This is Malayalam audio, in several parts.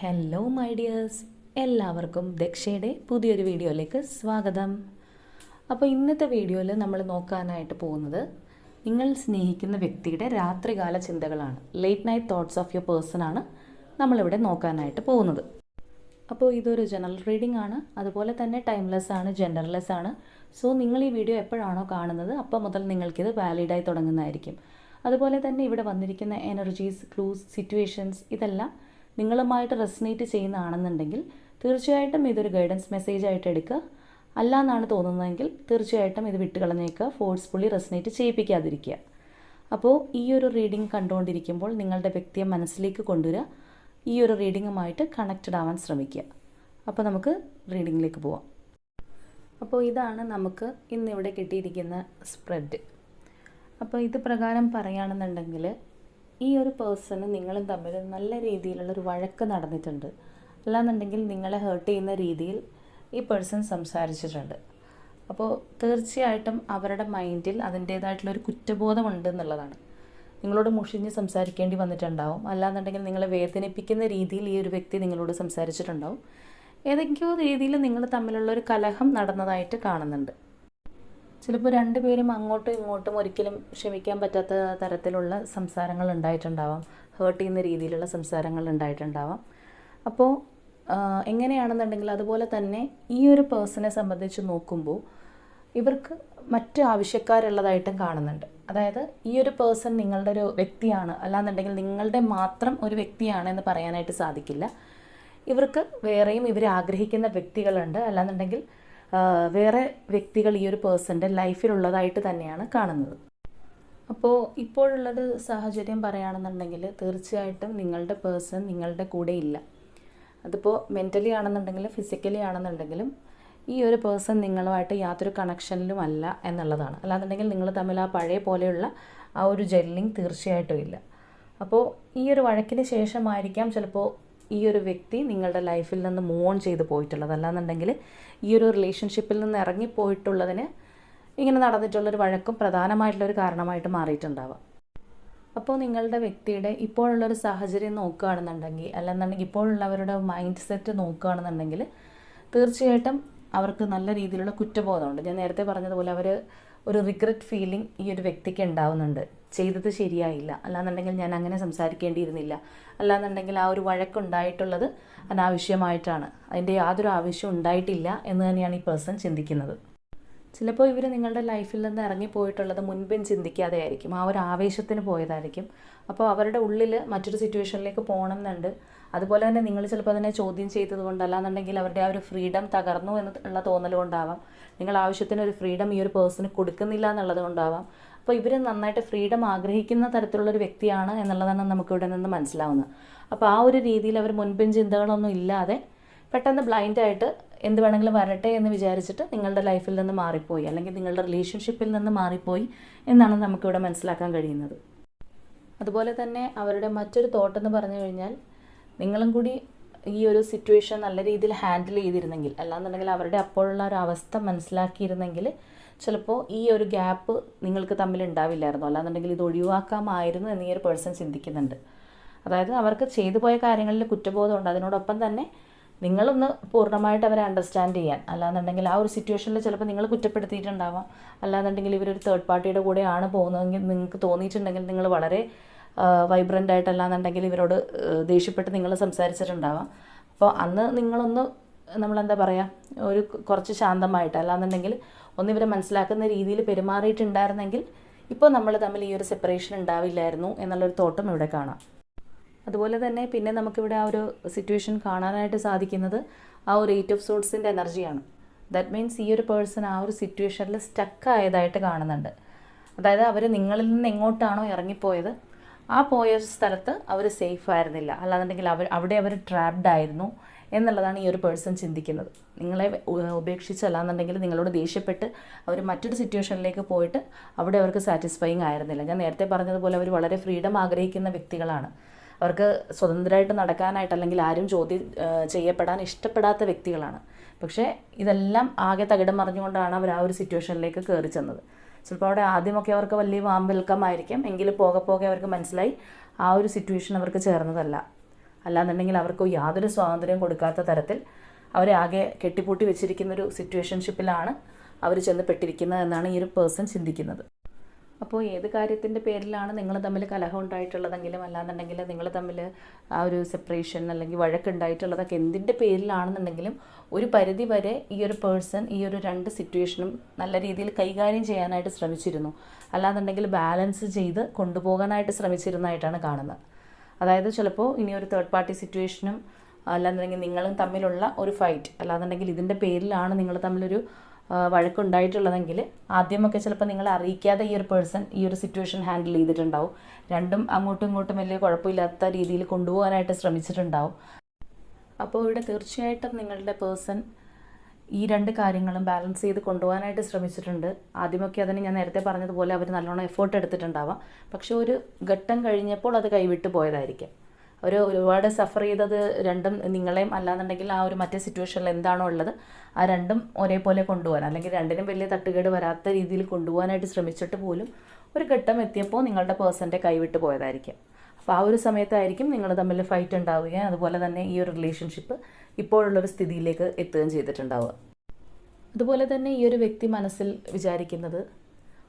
ഹലോ മൈ ഡിയേഴ്സ് എല്ലാവർക്കും ദക്ഷയുടെ പുതിയൊരു വീഡിയോയിലേക്ക് സ്വാഗതം. അപ്പോൾ ഇന്നത്തെ വീഡിയോയിൽ നമ്മൾ നോക്കാനായിട്ട് പോകുന്നത് നിങ്ങൾ സ്നേഹിക്കുന്ന വ്യക്തിയുടെ രാത്രികാല ചിന്തകളാണ്. Late night thoughts of your person ആണ് നമ്മളിവിടെ നോക്കാനായിട്ട് പോകുന്നത്. അപ്പോൾ ഇതൊരു ജനറൽ റീഡിംഗ് ആണ്. അതുപോലെ തന്നെ ടൈംലെസ് ആണ് ജെൻഡർലെസ് ആണ്. സോ നിങ്ങൾ ഈ വീഡിയോ എപ്പോഴാണോ കാണുന്നത് അപ്പോൾ മുതൽ നിങ്ങൾക്കിത് വാലിഡായി തുടങ്ങുന്നതായിരിക്കും. അതുപോലെ തന്നെ ഇവിടെ വന്നിരിക്കുന്ന എനർജീസ് ക്ലൂസ് സിറ്റുവേഷൻസ് ഇതെല്ലാം നിങ്ങളുമായിട്ട് റെസിനേറ്റ് ചെയ്യുന്നതാണെന്നുണ്ടെങ്കിൽ തീർച്ചയായിട്ടും ഇതൊരു ഗൈഡൻസ് മെസ്സേജ് ആയിട്ട് എടുക്കുക. അല്ല എന്നാണ് തോന്നുന്നതെങ്കിൽ തീർച്ചയായിട്ടും ഇത് വിട്ടുകളഞ്ഞേക്കുക. Forcefully resonate ചെയ്യിപ്പിക്കാതിരിക്കുക. അപ്പോൾ ഈ ഒരു റീഡിംഗ് കണ്ടുകൊണ്ടിരിക്കുമ്പോൾ നിങ്ങളുടെ വ്യക്തിയെ മനസ്സിലേക്ക് കൊണ്ടുവരിക. ഈ ഒരു റീഡിങ്ങുമായിട്ട് കണക്റ്റഡ് ആവാൻ ശ്രമിക്കുക. അപ്പോൾ നമുക്ക് റീഡിങ്ങിലേക്ക് പോവാം. അപ്പോൾ ഇതാണ് നമുക്ക് ഇന്നിവിടെ കിട്ടിയിരിക്കുന്ന സ്പ്രെഡ് അപ്പോൾ ഇത് പ്രകാരം പറയുകയാണെന്നുണ്ടെങ്കിൽ ഈ ഒരു പേഴ്സണ് നിങ്ങളും തമ്മിൽ നല്ല രീതിയിലുള്ളൊരു വഴക്ക് നടന്നിട്ടുണ്ട്. അല്ലാന്നുണ്ടെങ്കിൽ നിങ്ങളെ ഹേർട്ട് ചെയ്യുന്ന രീതിയിൽ ഈ പേഴ്സൺ സംസാരിച്ചിട്ടുണ്ട്. അപ്പോൾ തീർച്ചയായിട്ടും അവരുടെ മൈൻഡിൽ അതിന്റേതായിട്ടുള്ളൊരു കുറ്റബോധമുണ്ട് എന്നുള്ളതാണ്. നിങ്ങളോട് മുഷിഞ്ഞ് സംസാരിക്കേണ്ടി വന്നിട്ടുണ്ടാവും. അല്ലാന്നുണ്ടെങ്കിൽ നിങ്ങളെ വേദനിപ്പിക്കുന്ന രീതിയിൽ ഈ ഒരു വ്യക്തി നിങ്ങളോട് സംസാരിച്ചിട്ടുണ്ടാവും. ഏതെങ്കിലും രീതിയിൽ നിങ്ങൾ തമ്മിലുള്ള ഒരു കലഹം നടന്നതായിട്ട് കാണുന്നുണ്ട്. ചിലപ്പോൾ രണ്ടുപേരും അങ്ങോട്ടും ഇങ്ങോട്ടും ഒരിക്കലും ക്ഷമിക്കാൻ പറ്റാത്ത തരത്തിലുള്ള സംസാരങ്ങൾ ഉണ്ടായിട്ടുണ്ടാവാം. ഹേർട്ട് ചെയ്യുന്ന രീതിയിലുള്ള സംസാരങ്ങൾ ഉണ്ടായിട്ടുണ്ടാവാം. അപ്പോൾ എങ്ങനെയാണെന്നുണ്ടെങ്കിൽ അതുപോലെ തന്നെ ഈ ഒരു പേഴ്സണെ സംബന്ധിച്ച് നോക്കുമ്പോൾ ഇവർക്ക് മറ്റ് ആവശ്യക്കാരുള്ളതായിട്ടും കാണുന്നുണ്ട്. അതായത് ഈ ഒരു പേഴ്സൺ നിങ്ങളുടെ ഒരു വ്യക്തിയാണ്. അല്ലാന്നുണ്ടെങ്കിൽ നിങ്ങളുടെ മാത്രം ഒരു വ്യക്തിയാണ് എന്ന് പറയാനായിട്ട് സാധിക്കില്ല. ഇവർക്ക് വേറെയും ഇവർ ആഗ്രഹിക്കുന്ന വ്യക്തികളുണ്ട്. അല്ലാന്നുണ്ടെങ്കിൽ വേറെ വ്യക്തികൾ ഈ ഒരു പേഴ്സന്റെ ലൈഫിലുള്ളതായിട്ട് തന്നെയാണ് കാണുന്നത്. അപ്പോൾ ഇപ്പോഴുള്ളൊരു സാഹചര്യം പറയുകയാണെന്നുണ്ടെങ്കിൽ തീർച്ചയായിട്ടും നിങ്ങളുടെ പേഴ്സൺ നിങ്ങളുടെ കൂടെ ഇല്ല. അതിപ്പോൾ മെന്റലി ആണെന്നുണ്ടെങ്കിലും ഫിസിക്കലി ആണെന്നുണ്ടെങ്കിലും ഈ ഒരു പേഴ്സൺ നിങ്ങളുമായിട്ട് യാതൊരു കണക്ഷനിലും അല്ല എന്നുള്ളതാണ്. അല്ലാന്നുണ്ടെങ്കിൽ നിങ്ങൾ തമ്മിൽ ആ പഴയ പോലെയുള്ള ആ ഒരു ജെല്ലിങ് തീർച്ചയായിട്ടും ഇല്ല. അപ്പോൾ ഈ ഒരു വഴക്കിന് ശേഷമായിരിക്കാം ചിലപ്പോൾ ഈ ഒരു വ്യക്തി നിങ്ങളുടെ ലൈഫിൽ നിന്ന് മൂവ് ഓൺ ചെയ്ത് പോയിട്ടുള്ളത്. അല്ലാന്നുണ്ടെങ്കിൽ ഈ ഒരു റിലേഷൻഷിപ്പിൽ നിന്ന് ഇറങ്ങിപ്പോയിട്ടുള്ളതിന് ഇങ്ങനെ നടന്നിട്ടുള്ളൊരു വഴക്കും പ്രധാനമായിട്ടുള്ളൊരു കാരണമായിട്ട് മാറിയിട്ടുണ്ടാവാം. അപ്പോൾ നിങ്ങളുടെ വ്യക്തിയുടെ ഇപ്പോഴുള്ളൊരു സാഹചര്യം നോക്കുകയാണെന്നുണ്ടെങ്കിൽ അല്ലെന്നുണ്ടെങ്കിൽ ഇപ്പോഴുള്ളവരുടെ മൈൻഡ് സെറ്റ് നോക്കുകയാണെന്നുണ്ടെങ്കിൽ തീർച്ചയായിട്ടും അവർക്ക് നല്ല രീതിയിലുള്ള കുറ്റബോധമുണ്ട്. ഞാൻ നേരത്തെ പറഞ്ഞതുപോലെ അവർ ഒരു റിഗ്രറ്റ് ഫീലിംഗ് ഈ ഒരു വ്യക്തിക്ക് ഉണ്ടാവുന്നുണ്ട്. ചെയ്തത് ശരിയായില്ല. അല്ലാന്നുണ്ടെങ്കിൽ ഞാൻ അങ്ങനെ സംസാരിക്കേണ്ടിയിരുന്നില്ല. അല്ലാന്നുണ്ടെങ്കിൽ ആ ഒരു വഴക്കുണ്ടായിട്ടുള്ളത് അനാവശ്യമായിട്ടാണ്. അതിന്റെ യാതൊരു ആവശ്യം ഉണ്ടായിട്ടില്ല എന്ന് തന്നെയാണ് ഈ പേഴ്സൺ ചിന്തിക്കുന്നത്. ചിലപ്പോൾ ഇവർ നിങ്ങളുടെ ലൈഫിൽ നിന്ന് ഇറങ്ങിപ്പോയിട്ടുള്ളത് മുൻപേ ചിന്തിക്കാതെ ആയിരിക്കും. ആ ഒരു ആവേശത്തിന് പോയതായിരിക്കും. അപ്പോൾ അവരുടെ ഉള്ളിൽ മറ്റൊരു സിറ്റുവേഷനിലേക്ക് പോകണം എന്നുണ്ട് അതുപോലെ തന്നെ നിങ്ങൾ ചിലപ്പോൾ അതിനെ ചോദ്യം ചെയ്തത് കൊണ്ട് അല്ലാന്നുണ്ടെങ്കിൽ അവരുടെ ആ ഒരു ഫ്രീഡം തകർന്നു എന്നുള്ള തോന്നൽ കൊണ്ടാവാം. നിങ്ങൾ ആവശ്യത്തിന് ഒരു ഫ്രീഡം ഈ ഒരു പേഴ്സണ് കൊടുക്കുന്നില്ല എന്നുള്ളത് കൊണ്ടാവാം. അപ്പോൾ ഇവർ നന്നായിട്ട് ഫ്രീഡം ആഗ്രഹിക്കുന്ന തരത്തിലുള്ളൊരു വ്യക്തിയാണ് എന്നുള്ളതാണ് നമുക്ക് ഇവിടെ നിന്ന് മനസ്സിലാവുന്നത്. അപ്പോൾ ആ ഒരു രീതിയിൽ അവർ മുൻപിൻ ചിന്തകളൊന്നും ഇല്ലാതെ പെട്ടെന്ന് ബ്ലൈൻഡായിട്ട് എന്ത് വേണമെങ്കിലും വരട്ടെ എന്ന് വിചാരിച്ചിട്ട് നിങ്ങളുടെ ലൈഫിൽ നിന്ന് മാറിപ്പോയി അല്ലെങ്കിൽ നിങ്ങളുടെ റിലേഷൻഷിപ്പിൽ നിന്ന് മാറിപ്പോയി എന്നാണ് നമുക്കിവിടെ മനസ്സിലാക്കാൻ കഴിയുന്നത്. അതുപോലെ തന്നെ അവരുടെ മറ്റൊരു തോട്ട് എന്ന് പറഞ്ഞു കഴിഞ്ഞാൽ നിങ്ങളും കൂടി ഈ ഒരു സിറ്റുവേഷൻ നല്ല രീതിയിൽ ഹാൻഡിൽ ചെയ്തിരുന്നെങ്കിൽ അല്ലാന്നുണ്ടെങ്കിൽ അവരുടെ അപ്പോഴുള്ള ഒരു അവസ്ഥ മനസ്സിലാക്കിയിരുന്നെങ്കിൽ ചിലപ്പോൾ ഈ ഒരു ഗ്യാപ്പ് നിങ്ങൾക്ക് തമ്മിൽ ഉണ്ടാവില്ലായിരുന്നു. അല്ലാന്നുണ്ടെങ്കിൽ ഇത് ഒഴിവാക്കാമായിരുന്നു എന്ന് ഈ ഒരു പേഴ്സൺ ചിന്തിക്കുന്നുണ്ട്. അതായത് അവർക്ക് ചെയ്തു പോയ കാര്യങ്ങളിൽ കുറ്റബോധമുണ്ട് അതിനോടൊപ്പം തന്നെ നിങ്ങളൊന്ന് പൂർണമായിട്ട് അവരെ അണ്ടർസ്റ്റാൻഡ് ചെയ്യാൻ. അല്ലാന്നുണ്ടെങ്കിൽ ആ ഒരു സിറ്റുവേഷനിൽ ചിലപ്പോൾ നിങ്ങൾ കുറ്റപ്പെടുത്തിയിട്ടുണ്ടാവാം. അല്ലാന്നുണ്ടെങ്കിൽ ഇവരൊരു തേർഡ് പാർട്ടിയുടെ കൂടെയാണ് പോകുന്നതെങ്കിൽ നിങ്ങൾക്ക് തോന്നിയിട്ടുണ്ടെങ്കിൽ നിങ്ങൾ വളരെ വൈബ്രന്റ് ആയിട്ടല്ലാന്നുണ്ടെങ്കിൽ ഇവരോട് ദേഷ്യപ്പെട്ട് നിങ്ങൾ സംസാരിച്ചിട്ടുണ്ടാവാം. അപ്പോൾ അന്ന് നിങ്ങളൊന്ന് നമ്മളെന്താ പറയുക ഒരു കുറച്ച് ശാന്തമായിട്ട്. അല്ലാന്നുണ്ടെങ്കിൽ ഒന്ന് ഇവരെ മനസ്സിലാക്കുന്ന രീതിയിൽ പെരുമാറിയിട്ടുണ്ടായിരുന്നെങ്കിൽ ഇപ്പോൾ നമ്മൾ തമ്മിൽ ഈ ഒരു സെപ്പറേഷൻ ഉണ്ടാവില്ലായിരുന്നു എന്നുള്ളൊരു തോട്ടം ഇവിടെ കാണാം. അതുപോലെ തന്നെ പിന്നെ നമുക്കിവിടെ ആ ഒരു സിറ്റുവേഷൻ കാണാനായിട്ട് സാധിക്കുന്നത് ആ ഒരു എയ്റ്റ് ഓഫ് സോഡ്സിന്റെ എനർജിയാണ് ദാറ്റ് മീൻസ് ഈ ഒരു പേഴ്സൺ ആ ഒരു സിറ്റുവേഷനിൽ സ്റ്റക്ക് ആയതായിട്ട് കാണുന്നുണ്ട്. അതായത് അവർ നിങ്ങളിൽ നിന്ന് എങ്ങോട്ടാണോ ഇറങ്ങിപ്പോയത് ആ പോയ സ്ഥലത്ത് അവർ സേഫ് ആയിരുന്നില്ല. അല്ലാന്നുണ്ടെങ്കിൽ അവർ അവിടെ അവർ ട്രാപ്ഡ് ആയിരുന്നു. എന്നുള്ളതാണ് ഈ ഒരു പേഴ്സൺ ചിന്തിക്കുന്നത്. നിങ്ങളെ ഉപേക്ഷിച്ചല്ലാന്നുണ്ടെങ്കിൽ നിങ്ങളോട് ദേഷ്യപ്പെട്ട് അവർ മറ്റൊരു സിറ്റുവേഷനിലേക്ക് പോയിട്ട് അവിടെ അവർക്ക് സാറ്റിസ്ഫൈങ് ആയിരുന്നില്ല. ഞാൻ നേരത്തെ പറഞ്ഞതുപോലെ അവർ വളരെ ഫ്രീഡം ആഗ്രഹിക്കുന്ന വ്യക്തികളാണ്. അവർക്ക് സ്വതന്ത്രമായിട്ട് നടക്കാനായിട്ട് അല്ലെങ്കിൽ ആരും ചോദ്യം ചെയ്യപ്പെടാൻ ഇഷ്ടപ്പെടാത്ത വ്യക്തികളാണ്. പക്ഷേ ഇതെല്ലാം ആകെ തകിടം മറിഞ്ഞുകൊണ്ടാണ് അവർ ആ ഒരു സിറ്റുവേഷനിലേക്ക് കയറി ചെന്നത്. ചിലപ്പോൾ അവിടെ ആദ്യമൊക്കെ അവർക്ക് വലിയ വാം വെൽക്കം ആയിരിക്കും എങ്കിലും പോകെ പോകെ അവർക്ക് മനസ്സിലായി ആ ഒരു സിറ്റുവേഷൻ അവർക്ക് ചേർന്നതല്ല. അല്ലാന്നുണ്ടെങ്കിൽ അവർക്ക് യാതൊരു സ്വാതന്ത്ര്യം കൊടുക്കാത്ത തരത്തിൽ അവരെ ആകെ കെട്ടിപ്പൂട്ടി വെച്ചിരിക്കുന്ന ഒരു സിറ്റുവേഷൻഷിപ്പിലാണ് അവർ ചെന്ന് പെട്ടിരിക്കുന്നത് എന്നാണ് ഈ ഒരു പേഴ്സൺ ചിന്തിക്കുന്നത്. അപ്പോൾ ഏത് കാര്യത്തിന്റെ പേരിലാണ് നിങ്ങൾ തമ്മിൽ കലഹം ഉണ്ടായിട്ടുള്ളതെങ്കിലും അല്ലാന്നുണ്ടെങ്കിൽ നിങ്ങൾ തമ്മിൽ ആ ഒരു സെപ്പറേഷൻ അല്ലെങ്കിൽ വഴക്കുണ്ടായിട്ടുള്ളതൊക്കെ എന്തിന്റെ പേരിലാണെന്നുണ്ടെങ്കിലും ഒരു പരിധി വരെ ഈ ഒരു പേഴ്സൺ ഈ ഒരു രണ്ട് സിറ്റുവേഷനും നല്ല രീതിയിൽ കൈകാര്യം ചെയ്യാനായിട്ട് ശ്രമിച്ചിരുന്നു. അല്ലാന്നുണ്ടെങ്കിൽ ബാലൻസ് ചെയ്ത് കൊണ്ടുപോകാനായിട്ട് ശ്രമിച്ചിരുന്നതായിട്ടാണ് കാണുന്നത്. അതായത് ചിലപ്പോൾ ഇനി ഒരു തേർഡ് പാർട്ടി സിറ്റുവേഷനും അല്ലാന്നുണ്ടെങ്കിൽ നിങ്ങളും തമ്മിലുള്ള ഒരു ഫൈറ്റ് അല്ലാന്നുണ്ടെങ്കിൽ ഇതിന്റെ പേരിലാണ് നിങ്ങൾ തമ്മിലൊരു വഴക്കുണ്ടായിട്ടുള്ളതെങ്കിൽ ആദ്യമൊക്കെ ചിലപ്പോൾ നിങ്ങൾ അറിയിക്കാതെ ഈ ഒരു പേഴ്സൺ ഈ ഒരു സിറ്റുവേഷൻ ഹാൻഡിൽ ചെയ്തിട്ടുണ്ടാവും. രണ്ടും അങ്ങോട്ടും ഇങ്ങോട്ടും വലിയ കുഴപ്പമില്ലാത്ത രീതിയിൽ കൊണ്ടുപോകാനായിട്ട് ശ്രമിച്ചിട്ടുണ്ടാവും. അപ്പോൾ ഇവിടെ തീർച്ചയായിട്ടും നിങ്ങളുടെ പേഴ്സൺ ഈ രണ്ട് കാര്യങ്ങളും ബാലൻസ് ചെയ്ത് കൊണ്ടുപോകാനായിട്ട് ശ്രമിച്ചിട്ടുണ്ട്. ആദ്യമൊക്കെ അതിന് ഞാൻ നേരത്തെ പറഞ്ഞതുപോലെ അവർ നല്ലോണം എഫേർട്ട് എടുത്തിട്ടുണ്ടാവാം. പക്ഷെ ഒരു ഘട്ടം കഴിഞ്ഞപ്പോൾ അത് കൈവിട്ട് പോയതായിരിക്കും. അവർ ഒരുപാട് സഫർ ചെയ്തത് രണ്ടും നിങ്ങളെയും അല്ലാന്നുണ്ടെങ്കിൽ ആ ഒരു മറ്റേ സിറ്റുവേഷനിൽ എന്താണോ ഉള്ളത് ആ രണ്ടും ഒരേപോലെ കൊണ്ടുപോകാൻ അല്ലെങ്കിൽ രണ്ടിനും വലിയ തട്ടുകേട് വരാത്ത രീതിയിൽ കൊണ്ടുപോകാനായിട്ട് ശ്രമിച്ചിട്ട് പോലും ഒരു ഘട്ടം എത്തിയപ്പോൾ നിങ്ങളുടെ പേഴ്സന്റെ കൈവിട്ട് പോയതായിരിക്കും. അപ്പോൾ ആ ഒരു സമയത്തായിരിക്കും നിങ്ങൾ തമ്മിൽ ഫൈറ്റ് ഉണ്ടാവുകയും അതുപോലെ തന്നെ ഈ ഒരു റിലേഷൻഷിപ്പ് ഇപ്പോഴുള്ളൊരു സ്ഥിതിയിലേക്ക് എത്തുകയും ചെയ്തിട്ടുണ്ടാവുക. അതുപോലെ തന്നെ ഈ ഒരു വ്യക്തി മനസ്സിൽ വിചാരിക്കുന്നത്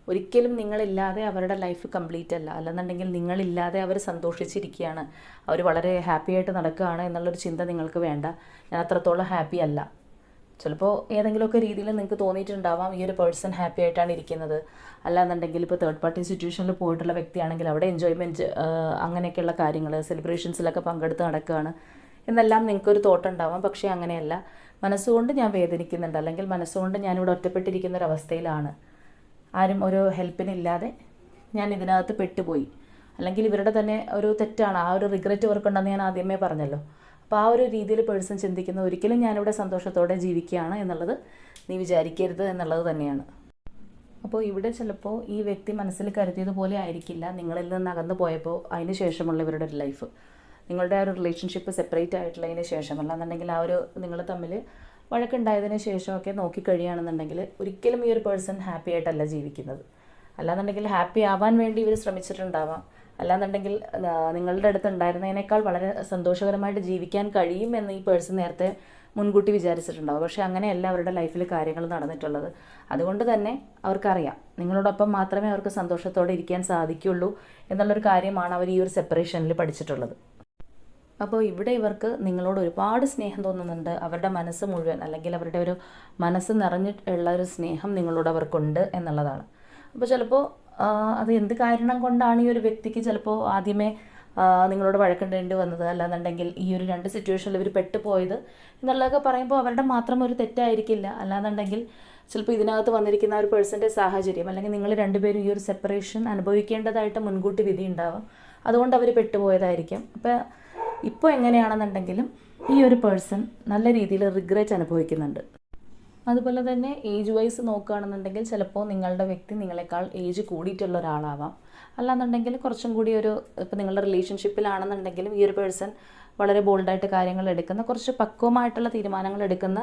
ഒരിക്കലും നിങ്ങളില്ലാതെ അവരുടെ ലൈഫ് കംപ്ലീറ്റ് അല്ല. അല്ലെന്നുണ്ടെങ്കിൽ നിങ്ങളില്ലാതെ അവർ സന്തോഷിച്ചിരിക്കുകയാണ്. അവർ വളരെ ഹാപ്പി ആയിട്ട് നടക്കുകയാണ് എന്നുള്ളൊരു ചിന്ത നിങ്ങൾക്ക് വേണ്ട. ഞാൻ അത്രത്തോളം ഹാപ്പി അല്ല. ചിലപ്പോൾ ഏതെങ്കിലുമൊക്കെ രീതിയിൽ നിങ്ങൾക്ക് തോന്നിയിട്ടുണ്ടാവാം ഈ ഒരു പേഴ്സൺ ഹാപ്പി ആയിട്ടാണ് ഇരിക്കുന്നത്. അല്ലാന്നുണ്ടെങ്കിൽ ഇപ്പോൾ തേർഡ് പാർട്ടി സിറ്റുവേഷനിൽ പോയിട്ടുള്ള വ്യക്തിയാണെങ്കിൽ അവിടെ എൻജോയ്മെന്റ് അങ്ങനെയൊക്കെയുള്ള കാര്യങ്ങൾ സെലിബ്രേഷൻസിലൊക്കെ പങ്കെടുത്ത് നടക്കുകയാണ് എന്നെല്ലാം നിങ്ങൾക്കൊരു തോട്ടുണ്ടാവാം പക്ഷേ അങ്ങനെയല്ല. മനസ്സുകൊണ്ട് ഞാൻ വേദനിക്കുന്നുണ്ട്. അല്ലെങ്കിൽ മനസ്സുകൊണ്ട് ഞാനിവിടെ ഒറ്റപ്പെട്ടിരിക്കുന്ന അവസ്ഥയിലാണ്. ആരും ഒരു ഹെൽപ്പിനില്ലാതെ ഞാൻ ഇതിനകത്ത് പെട്ടുപോയി. അല്ലെങ്കിൽ ഇവരുടെ തന്നെ ഒരു തെറ്റാണ്. ആ ഒരു റിഗ്രറ്റ് ഇവർക്കുണ്ടെന്ന് ഞാൻ ആദ്യമേ പറഞ്ഞല്ലോ. അപ്പോൾ ആ ഒരു രീതിയിൽ പേഴ്സൺ ചിന്തിക്കുന്ന ഒരിക്കലും ഞാനിവിടെ സന്തോഷത്തോടെ ജീവിക്കുകയാണ് എന്നുള്ളത് നീ വിചാരിക്കരുത് എന്നുള്ളത് തന്നെയാണ്. അപ്പോൾ ഇവിടെ ചിലപ്പോൾ ഈ വ്യക്തി മനസ്സിൽ കരുതിയതുപോലെ ആയിരിക്കില്ല നിങ്ങളിൽ നിന്ന് അകന്നു പോയപ്പോൾ അതിന് ശേഷമുള്ള ഇവരുടെ ഒരു ലൈഫ് നിങ്ങളുടെ ആ ഒരു റിലേഷൻഷിപ്പ് സെപ്പറേറ്റ് ആയിട്ടുള്ളതിന് ശേഷം അല്ലാന്നുണ്ടെങ്കിൽ ആ ഒരു നിങ്ങൾ തമ്മിൽ വഴക്കുണ്ടായതിന് ശേഷമൊക്കെ നോക്കിക്കഴിയുകയാണെന്നുണ്ടെങ്കിൽ ഒരിക്കലും ഈ ഒരു പേഴ്സൺ ഹാപ്പി ആയിട്ടല്ല ജീവിക്കുന്നത്. അല്ലാന്നുണ്ടെങ്കിൽ ഹാപ്പി ആവാൻ വേണ്ടി ഇവർ ശ്രമിച്ചിട്ടുണ്ടാവാം. അല്ലാന്നുണ്ടെങ്കിൽ നിങ്ങളുടെ അടുത്ത് ഉണ്ടായിരുന്നതിനേക്കാൾ വളരെ സന്തോഷകരമായിട്ട് ജീവിക്കാൻ കഴിയും എന്ന് ഈ പേഴ്സൺ നേരത്തെ മുൻകൂട്ടി വിചാരിച്ചിട്ടുണ്ടാവും. പക്ഷേ അങ്ങനെയല്ല അവരുടെ ലൈഫിൽ കാര്യങ്ങൾ നടന്നിട്ടുള്ളത്. അതുകൊണ്ട് തന്നെ അവർക്കറിയാം. നിങ്ങളോടൊപ്പം മാത്രമേ അവർക്ക് സന്തോഷത്തോടെ ഇരിക്കാൻ സാധിക്കുള്ളൂ എന്നുള്ളൊരു കാര്യമാണ് അവർ ഈ ഒരു സെപ്പറേഷനിൽ പഠിച്ചിട്ടുള്ളത്. അപ്പോൾ ഇവിടെ ഇവർക്ക് നിങ്ങളോട് ഒരുപാട് സ്നേഹം തോന്നുന്നുണ്ട്. അവരുടെ മനസ്സ് മുഴുവൻ അല്ലെങ്കിൽ അവരുടെ ഒരു മനസ്സ് നിറഞ്ഞിട്ടുള്ള ഒരു സ്നേഹം നിങ്ങളോട് അവർക്കുണ്ട് എന്നുള്ളതാണ്. അപ്പോൾ ചിലപ്പോൾ അത് എന്ത് കാരണം കൊണ്ടാണ് ഈ ഒരു വ്യക്തിക്ക് ചിലപ്പോൾ ആദ്യമേ നിങ്ങളോട് വഴക്കിടേണ്ടി വന്നത്? അല്ലാന്നുണ്ടെങ്കിൽ ഈ ഒരു രണ്ട് സിറ്റുവേഷനിൽ ഇവർ പെട്ടുപോയത് എന്നുള്ളതൊക്കെ പറയുമ്പോൾ അവരുടെ മാത്രം ഒരു തെറ്റായിരിക്കില്ല. അല്ലാന്നുണ്ടെങ്കിൽ ചിലപ്പോൾ ഇതിനകത്ത് വന്നിരിക്കുന്ന ഒരു പേഴ്സന്റെ സാഹചര്യം അല്ലെങ്കിൽ നിങ്ങൾ രണ്ടുപേരും ഈ ഒരു സെപ്പറേഷൻ അനുഭവിക്കേണ്ടതായിട്ട് മുൻകൂട്ടി വിധി ഉണ്ടാവും. അതുകൊണ്ട് അവർ പെട്ടുപോയതായിരിക്കും. അപ്പോൾ ഇപ്പോൾ എങ്ങനെയാണെന്നുണ്ടെങ്കിലും ഈ ഒരു പേഴ്സൺ നല്ല രീതിയിൽ റിഗ്രറ്റ് അനുഭവിക്കുന്നുണ്ട്. അതുപോലെ തന്നെ ഏജ് വൈസ് നോക്കുകയാണെന്നുണ്ടെങ്കിൽ ചിലപ്പോൾ നിങ്ങളുടെ വ്യക്തി നിങ്ങളെക്കാൾ ഏജ് കൂടിയിട്ടുള്ള ഒരാളാവാം. അല്ലാന്നുണ്ടെങ്കിൽ കുറച്ചും കൂടി ഒരു ഇപ്പോൾ നിങ്ങളുടെ റിലേഷൻഷിപ്പിലാണെന്നുണ്ടെങ്കിലും ഈ ഒരു പേഴ്സൺ വളരെ ബോൾഡായിട്ട് കാര്യങ്ങൾ എടുക്കുന്ന കുറച്ച് പക്വമായിട്ടുള്ള തീരുമാനങ്ങൾ എടുക്കുന്ന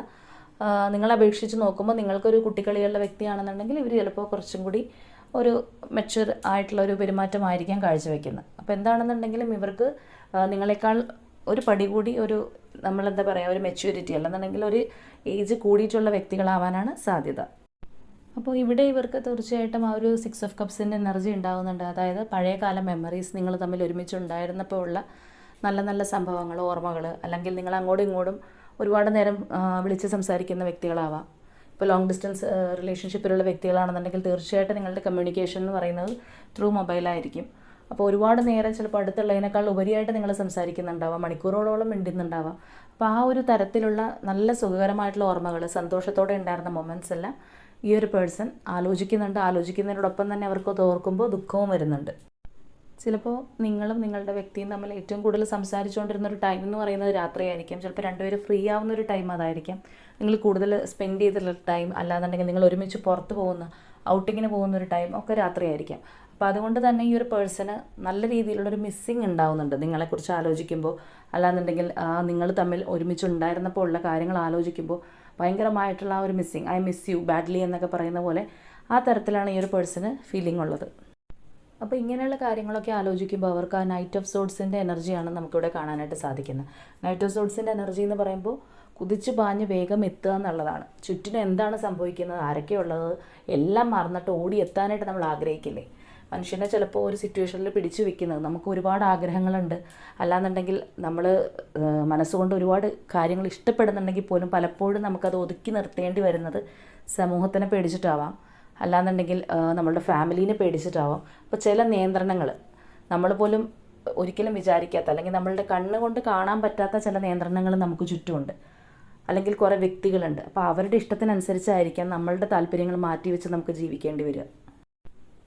നിങ്ങളെ അപേക്ഷിച്ച് നോക്കുമ്പോൾ നിങ്ങൾക്കൊരു കുട്ടിക്കളിയുള്ള വ്യക്തിയാണെന്നുണ്ടെങ്കിൽ ഇവർ ചിലപ്പോൾ കുറച്ചും കൂടി ഒരു മെച്ചുവർ ആയിട്ടുള്ള ഒരു പെരുമാറ്റമായിരിക്കാം കാഴ്ചവെക്കുന്നത്. അപ്പോൾ എന്താണെന്നുണ്ടെങ്കിലും ഇവർക്ക് നിങ്ങളെക്കാൾ ഒരു പടി കൂടി ഒരു നമ്മളെന്താ പറയുക ഒരു മെച്യൂരിറ്റി അല്ലെന്നുണ്ടെങ്കിൽ ഒരു ഏജ് കൂടിയിട്ടുള്ള വ്യക്തികളാവാനാണ് സാധ്യത. അപ്പോൾ ഇവിടെ ഇവർക്ക് തീർച്ചയായിട്ടും ആ ഒരു സിക്സ് ഓഫ് കപ്സിന്റെ എനർജി ഉണ്ടാകുന്നുണ്ട് അതായത് പഴയകാല മെമ്മറീസ് നിങ്ങൾ തമ്മിൽ ഒരുമിച്ചുണ്ടായിരുന്നപ്പോൾ ഉള്ള നല്ല നല്ല സംഭവങ്ങൾ ഓർമ്മകൾ അല്ലെങ്കിൽ നിങ്ങൾ അങ്ങോട്ടും ഇങ്ങോട്ടും ഒരുപാട് നേരം വിളിച്ച് സംസാരിക്കുന്ന വ്യക്തികളാവാം. ഇപ്പോൾ ലോങ് ഡിസ്റ്റൻസ് റിലേഷൻഷിപ്പിലുള്ള വ്യക്തികളാണെന്നുണ്ടെങ്കിൽ തീർച്ചയായിട്ടും നിങ്ങളുടെ കമ്മ്യൂണിക്കേഷൻ എന്ന് പറയുന്നത് ത്രൂ മൊബൈലായിരിക്കും അപ്പോൾ ഒരുപാട് നേരം ചിലപ്പോൾ അടുത്തുള്ളതിനേക്കാൾ ഉപരിയായിട്ട് നിങ്ങൾ സംസാരിക്കുന്നുണ്ടാവാം മണിക്കൂറുകളോളം മിണ്ടുന്നുണ്ടാവാം. അപ്പോൾ ആ ഒരു തരത്തിലുള്ള നല്ല സുഖകരമായിട്ടുള്ള ഓർമ്മകൾ സന്തോഷത്തോടെ ഉണ്ടായിരുന്ന മൊമെന്റ്സ് എല്ലാം ഈ ഒരു പേഴ്സൺ ആലോചിക്കുന്നുണ്ട്. ആലോചിക്കുന്നതിനോടൊപ്പം തന്നെ അവർക്ക് ഓർക്കുമ്പോൾ ദുഃഖവും വരുന്നുണ്ട്. ചിലപ്പോൾ നിങ്ങളും നിങ്ങളുടെ വ്യക്തിയും തമ്മിൽ ഏറ്റവും കൂടുതൽ സംസാരിച്ചുകൊണ്ടിരുന്ന ഒരു ടൈം എന്ന് പറയുന്നത് രാത്രിയായിരിക്കും. ചിലപ്പോൾ രണ്ടുപേരും ഫ്രീ ആവുന്ന ഒരു ടൈം അതായിരിക്കാം. നിങ്ങൾ കൂടുതൽ സ്പെൻഡ് ചെയ്തിട്ടുള്ള ടൈം അല്ലാന്നുണ്ടെങ്കിൽ നിങ്ങൾ ഒരുമിച്ച് പുറത്ത് പോകുന്ന ഔട്ടിങ്ങിന് പോകുന്ന ഒരു ടൈം ഒക്കെ രാത്രിയായിരിക്കാം. അപ്പോൾ അതുകൊണ്ട് തന്നെ ഈ ഒരു പേഴ്സണ് നല്ല രീതിയിലുള്ളൊരു മിസ്സിങ് ഉണ്ടാവുന്നുണ്ട്. നിങ്ങളെക്കുറിച്ച് ആലോചിക്കുമ്പോൾ അല്ലാന്നുണ്ടെങ്കിൽ നിങ്ങൾ തമ്മിൽ ഒരുമിച്ചുണ്ടായിരുന്നപ്പോൾ ഉള്ള കാര്യങ്ങൾ ആലോചിക്കുമ്പോൾ ഭയങ്കരമായിട്ടുള്ള ആ ഒരു missing I miss you badly എന്നൊക്കെ പറയുന്ന പോലെ ആ തരത്തിലാണ് ഈ ഒരു പേഴ്സണ് ഫീലിംഗ് ഉള്ളത്. അപ്പോൾ ഇങ്ങനെയുള്ള കാര്യങ്ങളൊക്കെ ആലോചിക്കുമ്പോൾ അവർക്ക് ആ നൈറ്റ് ഓഫ് സോഡ്സിന്റെ എനർജിയാണ് നമുക്കിവിടെ കാണാനായിട്ട് സാധിക്കുന്നത്. നൈറ്റ് ഓഫ് സോഡ്സിന്റെ എനർജി എന്ന് പറയുമ്പോൾ കുതിച്ചു പാഞ്ഞ് വേഗം എത്തുക എന്നുള്ളതാണ്. ചുറ്റിനും എന്താണ് സംഭവിക്കുന്നത്? ആരൊക്കെയുള്ളത് എല്ലാം മറന്നിട്ട് ഓടി എത്താനായിട്ട് നമ്മൾ ആഗ്രഹിക്കില്ലേ? മനുഷ്യനെ ചിലപ്പോൾ ഒരു സിറ്റുവേഷനിൽ പിടിച്ചു വെക്കുന്നത് നമുക്ക് ഒരുപാട് ആഗ്രഹങ്ങളുണ്ട്. അല്ലാന്നുണ്ടെങ്കിൽ നമ്മൾ മനസ്സുകൊണ്ട് ഒരുപാട് കാര്യങ്ങൾ ഇഷ്ടപ്പെടുന്നുണ്ടെങ്കിൽ പോലും പലപ്പോഴും നമുക്കത് ഒതുക്കി നിർത്തേണ്ടി വരുന്നത് സമൂഹത്തിനെ പേടിച്ചിട്ടാവാം. അല്ലാന്നുണ്ടെങ്കിൽ നമ്മളുടെ ഫാമിലീനെ പേടിച്ചിട്ടാവാം. അപ്പോൾ ചില നിയന്ത്രണങ്ങൾ നമ്മൾ പോലും ഒരിക്കലും വിചാരിക്കാത്ത അല്ലെങ്കിൽ നമ്മളുടെ കണ്ണുകൊണ്ട് കാണാൻ പറ്റാത്ത ചില നിയന്ത്രണങ്ങൾ നമുക്ക് ചുറ്റുമുണ്ട്. അല്ലെങ്കിൽ കുറേ വ്യക്തികളുണ്ട്. അപ്പോൾ അവരുടെ ഇഷ്ടത്തിനനുസരിച്ചായിരിക്കാം നമ്മളുടെ താല്പര്യങ്ങൾ മാറ്റി വെച്ച് നമുക്ക് ജീവിക്കേണ്ടി വരിക.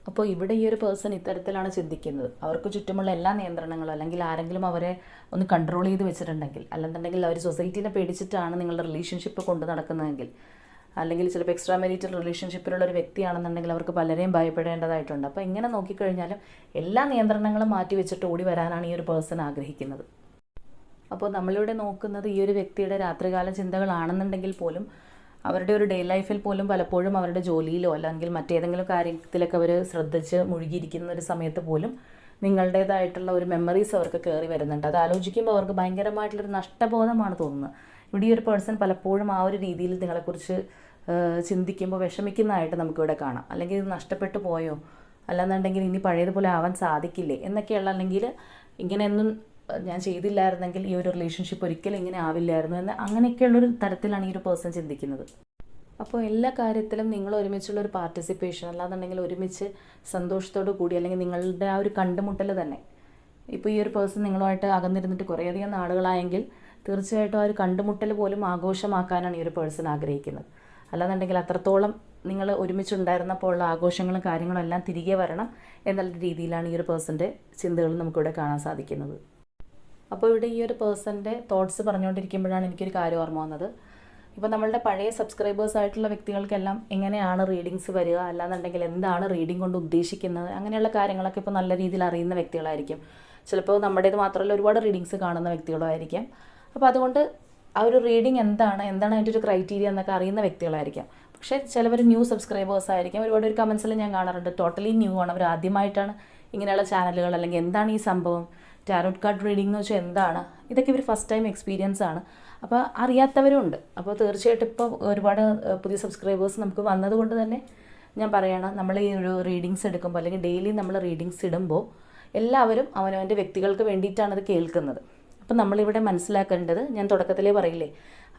അപ്പോൾ ഇവിടെ ഈ ഒരു പേഴ്സൺ ഇത്തരത്തിലാണ് ചിന്തിക്കുന്നത്. അവർക്ക് ചുറ്റുമുള്ള എല്ലാ നിയന്ത്രണങ്ങളും അല്ലെങ്കിൽ ആരെങ്കിലും അവരെ ഒന്ന് കൺട്രോൾ ചെയ്ത് വെച്ചിട്ടുണ്ടെങ്കിൽ അല്ലെന്നുണ്ടെങ്കിൽ അവർ സൊസൈറ്റീനെ പേടിച്ചിട്ടാണ് നിങ്ങളുടെ റിലേഷൻഷിപ്പ് കൊണ്ട് നടക്കുന്നതെങ്കിൽ അല്ലെങ്കിൽ ചിലപ്പോൾ എക്സ്ട്രാ മെരിറ്റൽ റിലേഷൻഷിപ്പിലുള്ള ഒരു വ്യക്തിയാണെന്നുണ്ടെങ്കിൽ അവർക്ക് പലരെയും ഭയപ്പെടേണ്ടതായിട്ടുണ്ട്. അപ്പോൾ ഇങ്ങനെ നോക്കിക്കഴിഞ്ഞാലും എല്ലാ നിയന്ത്രണങ്ങളും മാറ്റി വെച്ചിട്ട് ഓടി വരാനാണ് ഈ ഒരു പേഴ്സൺ ആഗ്രഹിക്കുന്നത്. അപ്പോൾ നമ്മളിവിടെ നോക്കുന്നത് ഈ ഒരു വ്യക്തിയുടെ രാത്രികാല ചിന്തകളാണെന്നുണ്ടെങ്കിൽ പോലും അവരുടെ ഒരു ഡേ ലൈഫിൽ പോലും പലപ്പോഴും അവരുടെ ജോലിയിലോ അല്ലെങ്കിൽ മറ്റേതെങ്കിലും കാര്യത്തിലൊക്കെ അവർ ശ്രദ്ധിച്ച് മുഴുകിയിരിക്കുന്ന ഒരു സമയത്ത് പോലും നിങ്ങളുടേതായിട്ടുള്ള ഒരു മെമ്മറീസ് അവർക്ക് കയറി വരുന്നുണ്ട്. അത് ആലോചിക്കുമ്പോൾ അവർക്ക് ഭയങ്കരമായിട്ടുള്ളൊരു നഷ്ടബോധമാണ് തോന്നുന്നത്. ഇവിടെ ഈ ഒരു പേഴ്സൺ പലപ്പോഴും ആ ഒരു രീതിയിൽ നിങ്ങളെക്കുറിച്ച് ചിന്തിക്കുമ്പോൾ വിഷമിക്കുന്നതായിട്ട് നമുക്കിവിടെ കാണാം. അല്ലെങ്കിൽ ഇത് നഷ്ടപ്പെട്ടു പോയോ? അല്ലാന്നുണ്ടെങ്കിൽ ഇനി പഴയതുപോലെ ആവാൻ സാധിക്കില്ലേ? എന്നൊക്കെയുള്ള അല്ലെങ്കിൽ ഇങ്ങനെയൊന്നും ഞാൻ ചെയ്തില്ലായിരുന്നെങ്കിൽ ഈ ഒരു റിലേഷൻഷിപ്പ് ഒരിക്കലും ഇങ്ങനെ ആവില്ലായിരുന്നു എന്ന് അങ്ങനെയൊക്കെയുള്ളൊരു തരത്തിലാണ് ഈ ഒരു പേഴ്സൺ ചിന്തിക്കുന്നത്. അപ്പോൾ എല്ലാ കാര്യത്തിലും നിങ്ങൾ ഒരുമിച്ചുള്ള ഒരു പാർട്ടിസിപ്പേഷൻ അല്ലാന്നുണ്ടെങ്കിൽ ഒരുമിച്ച് സന്തോഷത്തോടു കൂടി അല്ലെങ്കിൽ നിങ്ങളുടെ ആ ഒരു കണ്ടുമുട്ടൽ തന്നെ. ഇപ്പോൾ ഈ ഒരു പേഴ്സൺ നിങ്ങളുമായിട്ട് അകന്നിരുന്നിട്ട് കുറേയധികം നാളുകളായെങ്കിൽ തീർച്ചയായിട്ടും ആ ഒരു കണ്ടുമുട്ടൽ പോലും ആഘോഷമാക്കാനാണ് ഈ ഒരു പേഴ്സൺ ആഗ്രഹിക്കുന്നത്. അല്ലാന്നുണ്ടെങ്കിൽ അത്രത്തോളം നിങ്ങൾ ഒരുമിച്ചുണ്ടായിരുന്നപ്പോൾ ഉള്ള ആഘോഷങ്ങളും കാര്യങ്ങളും എല്ലാം തിരികെ വരണം എന്നുള്ള രീതിയിലാണ് ഈ ഒരു പേഴ്സന്റെ ചിന്തകൾ നമുക്കിവിടെ കാണാൻ സാധിക്കുന്നത്. അപ്പോൾ ഇവിടെ ഈ ഒരു പേഴ്സന്റെ തോട്ട്സ് പറഞ്ഞുകൊണ്ടിരിക്കുമ്പോഴാണ് എനിക്കൊരു കാര്യം ഓർമ്മ വന്നത്. ഇപ്പോൾ നമ്മളുടെ പഴയ സബ്സ്ക്രൈബേഴ്സ് ആയിട്ടുള്ള വ്യക്തികൾക്കെല്ലാം എങ്ങനെയാണ് റീഡിങ്സ് വരിക? അല്ലാന്നുണ്ടെങ്കിൽ എന്താണ് റീഡിംഗ് കൊണ്ട് ഉദ്ദേശിക്കുന്നത്? അങ്ങനെയുള്ള കാര്യങ്ങളൊക്കെ ഇപ്പോൾ നല്ല രീതിയിൽ അറിയുന്ന വ്യക്തികളായിരിക്കും. ചിലപ്പോൾ നമ്മുടേത് മാത്രമല്ല ഒരുപാട് റീഡിങ്സ് കാണുന്ന വ്യക്തികളായിരിക്കും അപ്പോൾ അതുകൊണ്ട് ആ ഒരു റീഡിങ് എന്താണ്? എന്താണ് അതിന്റെ ഒരു ക്രൈറ്റീരിയ എന്നൊക്കെ അറിയുന്ന വ്യക്തികളായിരിക്കാം. പക്ഷേ ചിലവർ ന്യൂ സബ്സ്ക്രൈബേഴ്സ് ആയിരിക്കും. ഒരുപാട് ഒരു കമൻസിൽ ഞാൻ കാണാറുണ്ട്. ടോട്ടലി ന്യൂ ആണ്. അവർ ആദ്യമായിട്ടാണ് ഇങ്ങനെയുള്ള ചാനലുകൾ അല്ലെങ്കിൽ എന്താണ് ഈ സംഭവം? ടാരോട്ട് കാർഡ് റീഡിംഗ് എന്ന് വെച്ചാൽ എന്താണ്? ഇതൊക്കെ ഇവർ ഫസ്റ്റ് ടൈം എക്സ്പീരിയൻസ് ആണ്. അപ്പോൾ അറിയാത്തവരുണ്ട്. അപ്പോൾ തീർച്ചയായിട്ടും ഇപ്പോൾ ഒരുപാട് പുതിയ സബ്സ്ക്രൈബേഴ്സ് നമുക്ക് വന്നതുകൊണ്ട് തന്നെ ഞാൻ പറയണം നമ്മൾ ഈ ഒരു റീഡിങ്സ് എടുക്കുമ്പോൾ അല്ലെങ്കിൽ ഡെയിലി നമ്മൾ റീഡിങ്സ് ഇടുമ്പോൾ എല്ലാവരും അവനവന്റെ വ്യക്തികൾക്ക് വേണ്ടിയിട്ടാണ് അത് കേൾക്കുന്നത്. അപ്പം നമ്മളിവിടെ മനസ്സിലാക്കേണ്ടത് ഞാൻ തുടക്കത്തിലേ പറയില്ലേ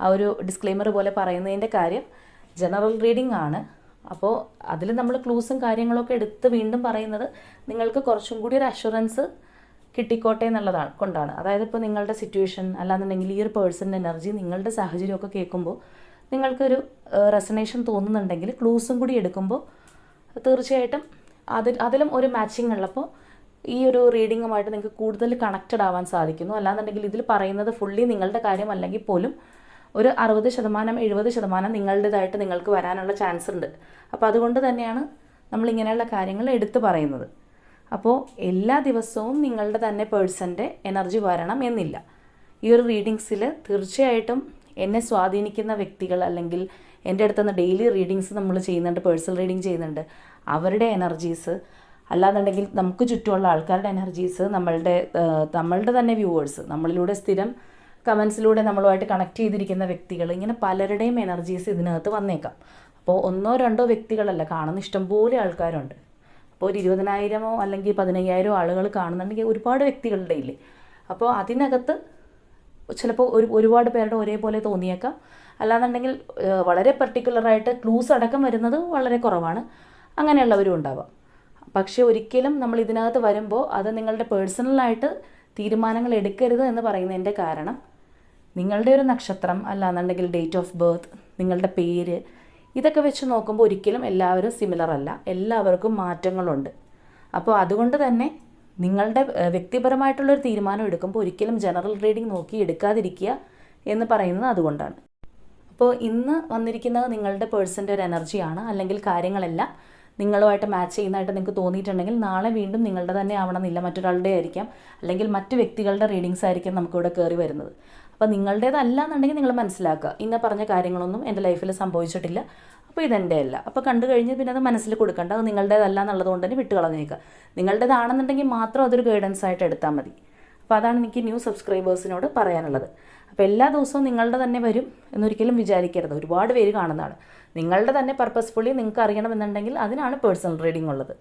ആ ഒരു ഡിസ്ക്ലെയിമർ പോലെ പറയുന്നതിന്റെ കാര്യം ജനറൽ റീഡിംഗ് ആണ്. അപ്പോൾ അതിൽ നമ്മൾ ക്ലൂസും കാര്യങ്ങളൊക്കെ എടുത്ത് വീണ്ടും പറയുന്നത് നിങ്ങൾക്ക് കുറച്ചും കൂടി ഒരു അഷുറൻസ് കിട്ടിക്കോട്ടെ എന്നുള്ളതാണ് കൊണ്ടാണ്. അതായത് ഇപ്പോൾ നിങ്ങളുടെ സിറ്റുവേഷൻ അല്ലാന്നുണ്ടെങ്കിൽ ഈ ഒരു പേഴ്സന്റെ എനർജി നിങ്ങളുടെ സാഹചര്യമൊക്കെ കേൾക്കുമ്പോൾ നിങ്ങൾക്കൊരു റെസനേഷൻ തോന്നുന്നുണ്ടെങ്കിൽ ക്ലൂസും കൂടി എടുക്കുമ്പോൾ തീർച്ചയായിട്ടും അതിൽ അതിലും ഒരു മാച്ചിങ് ഉള്ളപ്പോൾ ഈ ഒരു റീഡിങ്ങുമായിട്ട് നിങ്ങൾക്ക് കൂടുതൽ കണക്റ്റഡ് ആവാൻ സാധിക്കുന്നു. അല്ലാന്നുണ്ടെങ്കിൽ ഇതിൽ പറയുന്നത് ഫുള്ളി നിങ്ങളുടെ കാര്യം അല്ലെങ്കിൽ പോലും ഒരു അറുപത് ശതമാനം എഴുപത് ശതമാനം നിങ്ങളുടേതായിട്ട് നിങ്ങൾക്ക് വരാനുള്ള ചാൻസ് ഉണ്ട്. അപ്പോൾ അതുകൊണ്ട് തന്നെയാണ് നമ്മൾ ഇങ്ങനെയുള്ള കാര്യങ്ങൾ എടുത്തു പറയുന്നത്. അപ്പോൾ എല്ലാ ദിവസവും നിങ്ങളുടെ തന്നെ പേഴ്സന്റെ എനർജി വരണം എന്നില്ല. ഈ ഒരു റീഡിങ്സിൽ തീർച്ചയായിട്ടും എന്നെ സ്വാധീനിക്കുന്ന വ്യക്തികൾ അല്ലെങ്കിൽ എന്റെ അടുത്തുനിന്ന് ഡെയിലി റീഡിങ്സ് നമ്മൾ ചെയ്യുന്നുണ്ട് പേഴ്സണൽ റീഡിങ് ചെയ്യുന്നുണ്ട് അവരുടെ എനർജീസ് അല്ലാന്നുണ്ടെങ്കിൽ നമുക്ക് ചുറ്റുമുള്ള ആൾക്കാരുടെ എനർജീസ് നമ്മളുടെ നമ്മളുടെ തന്നെ വ്യൂവേഴ്സ് നമ്മളിലൂടെ സ്ഥിരം കമൻസിലൂടെ നമ്മളുമായിട്ട് കണക്ട് ചെയ്തിരിക്കുന്ന വ്യക്തികൾ ഇങ്ങനെ പലരുടെയും എനർജീസ് ഇതിനകത്ത് വന്നേക്കാം. അപ്പോൾ ഒന്നോ രണ്ടോ വ്യക്തികളല്ല കാണുന്ന ഇഷ്ടംപോലെ ആൾക്കാരുണ്ട്. അപ്പോൾ ഒരു ഇരുപതിനായിരമോ അല്ലെങ്കിൽ പതിനയ്യായിരമോ ആളുകൾ കാണുന്നുണ്ടെങ്കിൽ ഒരുപാട് വ്യക്തികളുടെ ഇല്ലേ? അപ്പോൾ അതിനകത്ത് ചിലപ്പോൾ ഒരു ഒരുപാട് പേരുടെ ഒരേപോലെ തോന്നിയേക്കാം. അല്ലാന്നുണ്ടെങ്കിൽ വളരെ പെർട്ടിക്കുലറായിട്ട് ക്ലൂസ് അടക്കം വരുന്നത് വളരെ കുറവാണ്. അങ്ങനെയുള്ളവരും ഉണ്ടാവാം. പക്ഷേ ഒരിക്കലും നമ്മൾ ഇതിനകത്ത് വരുമ്പോൾ അത് നിങ്ങളുടെ പേഴ്സണലായിട്ട് തീരുമാനങ്ങൾ എടുക്കരുത് എന്ന് പറയുന്നതിന്റെ കാരണം നിങ്ങളുടെ ഒരു നക്ഷത്രം അല്ലാന്നുണ്ടെങ്കിൽ ഡേറ്റ് ഓഫ് ബർത്ത് നിങ്ങളുടെ പേര് ഇതൊക്കെ വെച്ച് നോക്കുമ്പോൾ ഒരിക്കലും എല്ലാവരും സിമിലർ അല്ല. എല്ലാവർക്കും മാറ്റങ്ങളുണ്ട്. അപ്പോൾ അതുകൊണ്ട് തന്നെ നിങ്ങളുടെ വ്യക്തിപരമായിട്ടുള്ളൊരു തീരുമാനം എടുക്കുമ്പോൾ ഒരിക്കലും ജനറൽ റീഡിംഗ് നോക്കി എടുക്കാതിരിക്കുക എന്ന് പറയുന്നത് അതുകൊണ്ടാണ്. അപ്പോൾ ഇന്ന് വന്നിരിക്കുന്നത് നിങ്ങളുടെ പേഴ്സന്റെ ഒരു എനർജിയാണ് അല്ലെങ്കിൽ കാര്യങ്ങളെല്ലാം നിങ്ങളുമായിട്ട് മാച്ച് ചെയ്യുന്നതായിട്ട് നിങ്ങൾക്ക് തോന്നിയിട്ടുണ്ടെങ്കിൽ നാളെ വീണ്ടും നിങ്ങളുടെ തന്നെ ആവണമെന്നില്ല മറ്റൊരാളുടെ ആയിരിക്കാം. അല്ലെങ്കിൽ മറ്റ് വ്യക്തികളുടെ റീഡിങ്സ് ആയിരിക്കും നമുക്കിവിടെ കയറി വരുന്നത്. അപ്പോൾ നിങ്ങളുടേതല്ല എന്നുണ്ടെങ്കിൽ നിങ്ങൾ മനസ്സിലാക്കുക. ഇന്ന പറഞ്ഞ കാര്യങ്ങളൊന്നും എന്റെ ലൈഫിൽ സംഭവിച്ചിട്ടില്ല. അപ്പോൾ ഇതെന്റെ അല്ല. അപ്പോൾ കണ്ടു കഴിഞ്ഞ് പിന്നെ അത് മനസ്സിൽ കൊടുക്കേണ്ട. അത് നിങ്ങളുടേതല്ല എന്നുള്ളത് കൊണ്ട് തന്നെ വിട്ട് കളഞ്ഞേക്കുക നിങ്ങളുടേതാണെന്നുണ്ടെങ്കിൽ മാത്രം അതൊരു ഗൈഡൻസ് ആയിട്ട് എടുത്താൽ മതി. അപ്പോൾ അതാണ് എനിക്ക് ന്യൂ സബ്സ്ക്രൈബേഴ്സിനോട് പറയാനുള്ളത്. അപ്പോൾ എല്ലാ ദിവസവും നിങ്ങളുടെ തന്നെ വരും എന്നൊരിക്കലും വിചാരിക്കരുത്. ഒരുപാട് പേര് കാണുന്നതാണ്. നിങ്ങളുടെ തന്നെ പർപ്പസ്ഫുള്ളി നിങ്ങൾക്ക് അറിയണമെന്നുണ്ടെങ്കിൽ അതിനാണ് പേഴ്സണൽ റീഡിംഗ് ഉള്ളത്.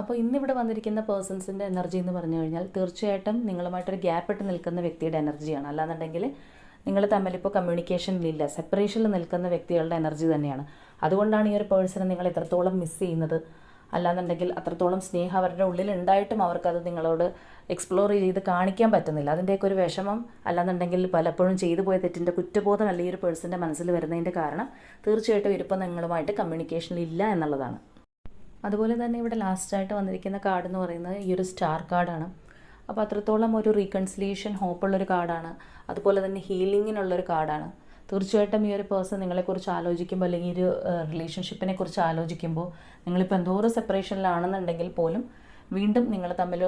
അപ്പോൾ ഇന്നിവിടെ വന്നിരിക്കുന്ന പേഴ്സൺസിന്റെ എനർജി എന്ന് പറഞ്ഞു കഴിഞ്ഞാൽ തീർച്ചയായിട്ടും നിങ്ങളുമായിട്ടൊരു ഗ്യാപ്പ് ഇട്ട് നിൽക്കുന്ന വ്യക്തിയുടെ എനർജിയാണ് അല്ലാന്നുണ്ടെങ്കിൽ നിങ്ങൾ തമ്മിലിപ്പോൾ കമ്മ്യൂണിക്കേഷനിലില്ല സെപ്പറേഷനിൽ നിൽക്കുന്ന വ്യക്തികളുടെ എനർജി തന്നെയാണ്. അതുകൊണ്ടാണ് ഈ ഒരു പേഴ്സണെ നിങ്ങൾ എത്രത്തോളം മിസ് ചെയ്യുന്നത്. അല്ലാന്നുണ്ടെങ്കിൽ അത്രത്തോളം സ്നേഹം അവരുടെ ഉള്ളിൽ ഉണ്ടായിട്ടും അവർക്കത് നിങ്ങളോട് എക്സ്പ്ലോർ ചെയ്ത് കാണിക്കാൻ പറ്റുന്നില്ല. അതിന്റെയൊക്കെ ഒരു വിഷമം അല്ലാന്നുണ്ടെങ്കിൽ പലപ്പോഴും ചെയ്തു പോയ തെറ്റിന്റെ കുറ്റബോധം അല്ല ഈ ഒരു പേഴ്സന്റെ മനസ്സിൽ വരുന്നതിന്റെ കാരണം. തീർച്ചയായിട്ടും ഇരിപ്പം നിങ്ങളുമായിട്ട് കമ്മ്യൂണിക്കേഷനിൽ ഇല്ല എന്നുള്ളതാണ്. അതുപോലെ തന്നെ ഇവിടെ ലാസ്റ്റായിട്ട് വന്നിരിക്കുന്ന കാർഡ് എന്ന് പറയുന്നത് ഈ ഒരു സ്റ്റാർ കാർഡാണ് അപ്പോൾ അത്രത്തോളം ഒരു റീകൺസിലിയേഷൻ ഹോപ്പുള്ളൊരു കാർഡാണ് അതുപോലെ തന്നെ ഹീലിങ്ങിനുള്ളൊരു കാർഡാണ് തീർച്ചയായിട്ടും ഈ ഒരു പേഴ്സൺ നിങ്ങളെക്കുറിച്ച് ആലോചിക്കുമ്പോൾ അല്ലെങ്കിൽ ഒരു റിലേഷൻഷിപ്പിനെ കുറിച്ച് ആലോചിക്കുമ്പോൾ നിങ്ങളിപ്പോൾ എന്തോരം സെപ്പറേഷനിലാണെന്നുണ്ടെങ്കിൽ പോലും വീണ്ടും നിങ്ങൾ തമ്മിൽ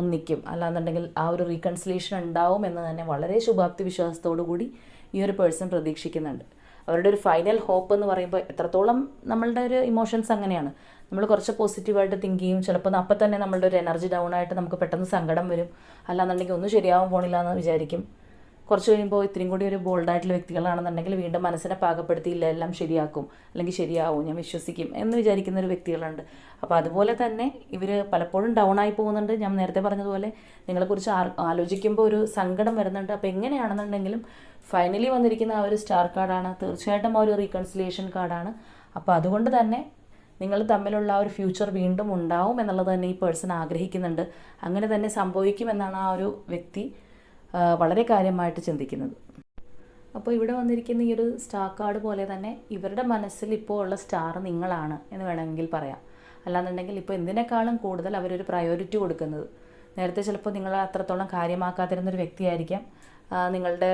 ഒന്നിക്കും. അല്ലാന്നുണ്ടെങ്കിൽ ആ ഒരു റീകൺസിലേഷൻ ഉണ്ടാവും എന്ന് തന്നെ വളരെ ശുഭാപ്തി വിശ്വാസത്തോടു കൂടി ഈ ഒരു പേഴ്സൺ പ്രതീക്ഷിക്കുന്നുണ്ട്. അവരുടെ ഒരു ഫൈനൽ ഹോപ്പ് എന്ന് പറയുമ്പോൾ എത്രത്തോളം നമ്മളുടെ ഒരു ഇമോഷൻസ് അങ്ങനെയാണ്. നമ്മൾ കുറച്ച് പോസിറ്റീവായിട്ട് തിങ്ക് ചെയ്യും. ചിലപ്പോൾ അപ്പം തന്നെ നമ്മളുടെ ഒരു എനർജി ഡൗൺ ആയിട്ട് നമുക്ക് പെട്ടെന്ന് സങ്കടം വരും. അല്ലാന്നുണ്ടെങ്കിൽ ഒന്നും ശരിയാവാൻ പോണില്ല എന്ന് വിചാരിക്കും. കുറച്ച് കഴിയുമ്പോൾ ഇത്രയും കൂടി ഒരു ബോൾഡായിട്ടുള്ള വ്യക്തികളാണെന്നുണ്ടെങ്കിൽ വീണ്ടും മനസ്സിനെ പാകപ്പെടുത്തിയില്ല എല്ലാം ശരിയാക്കും. അല്ലെങ്കിൽ ശരിയാവും ഞാൻ വിശ്വസിക്കും എന്ന് വിചാരിക്കുന്ന ഒരു വ്യക്തികളുണ്ട്. അപ്പോൾ അതുപോലെ തന്നെ ഇവർ പലപ്പോഴും ഡൗൺ ആയി പോകുന്നുണ്ട്. ഞാൻ നേരത്തെ പറഞ്ഞതുപോലെ നിങ്ങളെക്കുറിച്ച് ആലോചിക്കുമ്പോൾ ഒരു സങ്കടം വരുന്നുണ്ട്. അപ്പോൾ എങ്ങനെയാണെന്നുണ്ടെങ്കിലും ഫൈനലി വന്നിരിക്കുന്ന ആ ഒരു സ്റ്റാർ കാർഡാണ് തീർച്ചയായിട്ടും ആ ഒരു റീകൺസിലിയേഷൻ കാർഡാണ് അപ്പോൾ അതുകൊണ്ട് തന്നെ നിങ്ങൾ തമ്മിലുള്ള ആ ഒരു ഫ്യൂച്ചർ വീണ്ടും ഉണ്ടാവും എന്നുള്ളത് തന്നെ ഈ പേഴ്സൺ ആഗ്രഹിക്കുന്നുണ്ട്. അങ്ങനെ തന്നെ സംഭവിക്കുമെന്നാണ് ആ ഒരു വ്യക്തി വളരെ കാര്യമായിട്ട് ചിന്തിക്കുന്നത്. അപ്പോൾ ഇവിടെ വന്നിരിക്കുന്ന ഈ ഒരു സ്റ്റാർ കാർഡ് പോലെ തന്നെ ഇവരുടെ മനസ്സിൽ ഇപ്പോൾ ഉള്ള സ്റ്റാർ നിങ്ങളാണ് എന്ന് വേണമെങ്കിൽ പറയാം. അല്ലാന്നുണ്ടെങ്കിൽ ഇപ്പോൾ എന്തിനേക്കാളും കൂടുതൽ അവരൊരു പ്രയോറിറ്റി കൊടുക്കുന്നത്. നേരത്തെ ചിലപ്പോൾ നിങ്ങൾ അത്രത്തോളം കാര്യമാക്കാതിരുന്നൊരു വ്യക്തിയായിരിക്കാം. നിങ്ങളുടെ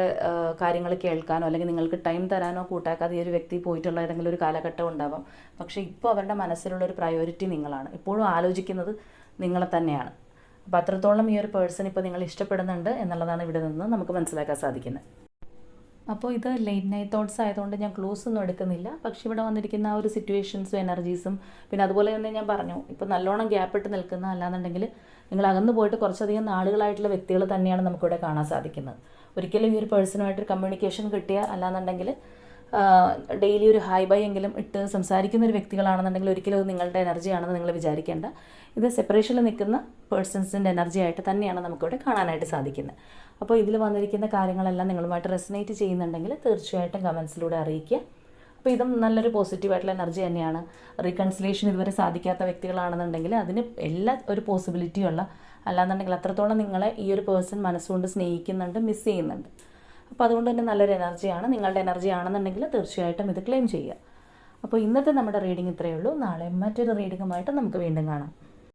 കാര്യങ്ങൾ കേൾക്കാനോ അല്ലെങ്കിൽ നിങ്ങൾക്ക് ടൈം തരാനോ കൂട്ടാക്കാതെ ഈ ഒരു വ്യക്തി പോയിട്ടുള്ള ഏതെങ്കിലും ഒരു കാലഘട്ടം ഉണ്ടാവാം. പക്ഷേ ഇപ്പോൾ അവരുടെ മനസ്സിലുള്ള ഒരു പ്രയോറിറ്റി നിങ്ങളാണ്. ഇപ്പോഴും ആലോചിക്കുന്നത് നിങ്ങളെ തന്നെയാണ്. അപ്പോൾ അത്രത്തോളം ഈ ഒരു പേഴ്സൺ ഇപ്പോൾ നിങ്ങൾ ഇഷ്ടപ്പെടുന്നുണ്ട് എന്നുള്ളതാണ് ഇവിടെ നിന്ന് നമുക്ക് മനസ്സിലാക്കാൻ സാധിക്കുന്നത്. അപ്പോൾ ഇത് ലേറ്റ് നൈറ്റ് തോട്ട്സ് ആയതുകൊണ്ട് ഞാൻ ക്ലോസ് ഒന്നും എടുക്കുന്നില്ല. പക്ഷേ ഇവിടെ വന്നിരിക്കുന്ന ആ ഒരു സിറ്റുവേഷൻസും എനർജീസും പിന്നെ അതുപോലെ തന്നെ ഞാൻ പറഞ്ഞു ഇപ്പോൾ നല്ലോണം ഗ്യാപ്പ് ഇട്ട് നിൽക്കുന്ന അല്ലാന്നുണ്ടെങ്കിൽ നിങ്ങൾ അകന്നു പോയിട്ട് കുറച്ചധികം നാളുകളായിട്ടുള്ള വ്യക്തികൾ തന്നെയാണ് നമുക്കിവിടെ കാണാൻ സാധിക്കുന്നത്. ഒരിക്കലും ഈ ഒരു പേഴ്സണുമായിട്ടൊരു കമ്മ്യൂണിക്കേഷൻ കിട്ടിയ അല്ലാന്നുണ്ടെങ്കിൽ ഡെയിലി ഒരു ഹായ് ബൈ എങ്കിലും ഇട്ട് സംസാരിക്കുന്ന ഒരു വ്യക്തികളാണെന്നുണ്ടെങ്കിൽ ഒരിക്കലും അത് നിങ്ങളുടെ എനർജിയാണെന്ന് നിങ്ങൾ വിചാരിക്കേണ്ട. ഇത് സെപ്പറേഷനിൽ നിൽക്കുന്ന പേഴ്സൺസിന്റെ എനർജി ആയിട്ട് തന്നെയാണ് നമുക്കിവിടെ കാണാനായിട്ട് സാധിക്കുന്നത്. അപ്പോൾ ഇതിൽ വന്നിരിക്കുന്ന കാര്യങ്ങളെല്ലാം നിങ്ങളുമായിട്ട് റെസനേറ്റ് ചെയ്യുന്നുണ്ടെങ്കിൽ തീർച്ചയായിട്ടും കമൻസിലൂടെ അറിയിക്കുക. അപ്പോൾ ഇതും നല്ലൊരു പോസിറ്റീവായിട്ടുള്ള എനർജി തന്നെയാണ്. റീകൺസിലേഷൻ ഇതുവരെ സാധിക്കാത്ത വ്യക്തികളാണെന്നുണ്ടെങ്കിൽ അതിന് എല്ലാ ഒരു പോസിബിലിറ്റിയുള്ള അല്ലാന്നുണ്ടെങ്കിൽ അത്രത്തോളം നിങ്ങളെ ഈ ഒരു പേഴ്സൺ മനസ്സുകൊണ്ട് സ്നേഹിക്കുന്നുണ്ട് മിസ് ചെയ്യുന്നുണ്ട്. അപ്പോൾ അതുകൊണ്ട് തന്നെ നല്ലൊരു എനർജിയാണ് നിങ്ങളുടെ എനർജി ആണെന്നുണ്ടെങ്കിൽ തീർച്ചയായിട്ടും ഇത് ക്ലെയിം ചെയ്യുക. അപ്പോൾ ഇന്നത്തെ നമ്മുടെ റീഡിംഗ് ഇത്രയേ ഉള്ളൂ. നാളെ മറ്റൊരു റീഡിങ്ങുമായിട്ട് നമുക്ക് വീണ്ടും കാണാം.